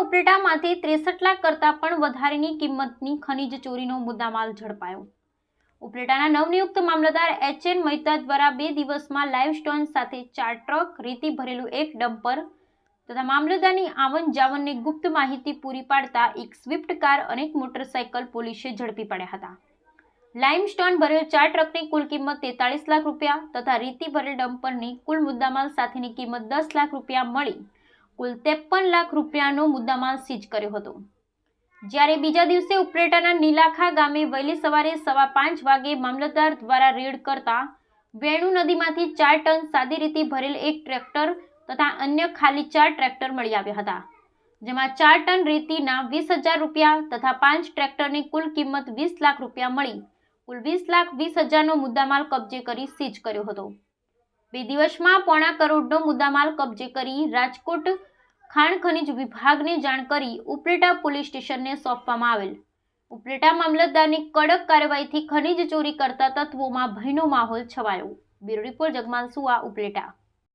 ઉપલેટામાંથી ત્રેસઠ લાખ કરતાં પણ વધારેની કિંમતની ખનીજ ચોરીનો મુદ્દામાલ ઝડપાયો. ઉપરેટાના નવનિયુક્ત મામલતદાર એચ એન મહેતા દ્વારા બે દિવસમાં લાઇવ સ્ટોન સાથે ચાર ટ્રક, રેતી ભરેલું એક ડમ્પર તથા મામલતદારની આવન જાવનને ગુપ્ત માહિતી પૂરી પાડતા એક સ્વિફ્ટ કાર અને એક મોટરસાયકલ પોલીસે ઝડપી પડ્યા હતા. લાઇમસ્ટોન ભરેલ ચાર ટ્રકની કુલ કિંમત તેતાળીસ લાખ રૂપિયા તથા રેતી ભરેલ ડમ્પરની કુલ મુદ્દામાલ સાથેની કિંમત દસ લાખ રૂપિયા મળી કુલ ત્રેપન લાખ રૂપિયાનો મુદ્દામાલ સીઝ કર્યો હતો. જ્યારે બીજા દિવસે ઉપરેટાના નીલાખા ગામે વહેલી સવારે સવા પાંચ વાગે મામલતદાર દ્વારા રેડ કરતા વેણુ નદીમાંથી ચાર ટન સાદી રીતે ભરેલ એક ટ્રેક્ટર તથા અન્ય ખાલી ચાર ટ્રેક્ટર મળી આવ્યા હતા. જેમાં ચાર ટન રેતીના વીસ હજાર રૂપિયા તથા પાંચ ટ્રેક્ટરની કુલ કિંમત વીસ લાખ રૂપિયા મળી. કુલ વીસ લાખ વીસ હજારનો મુદ્દામાલ કબજે કરી સીઝ કર્યો હતો. બે દિવસમાં પોણા કરોડનો મુદ્દામાલ કબજે કરી રાજકોટ ખાણ ખનિજ વિભાગને જાણ કરી ઉપલેટા પોલીસ સ્ટેશનને સોંપવામાં આવેલ. ઉપલેટા મામલતદારની કડક કાર્યવાહીથી ખનિજ ચોરી કરતા તત્વોમાં ભયનો માહોલ છવાયો. Bureau report Jagmal Upleta.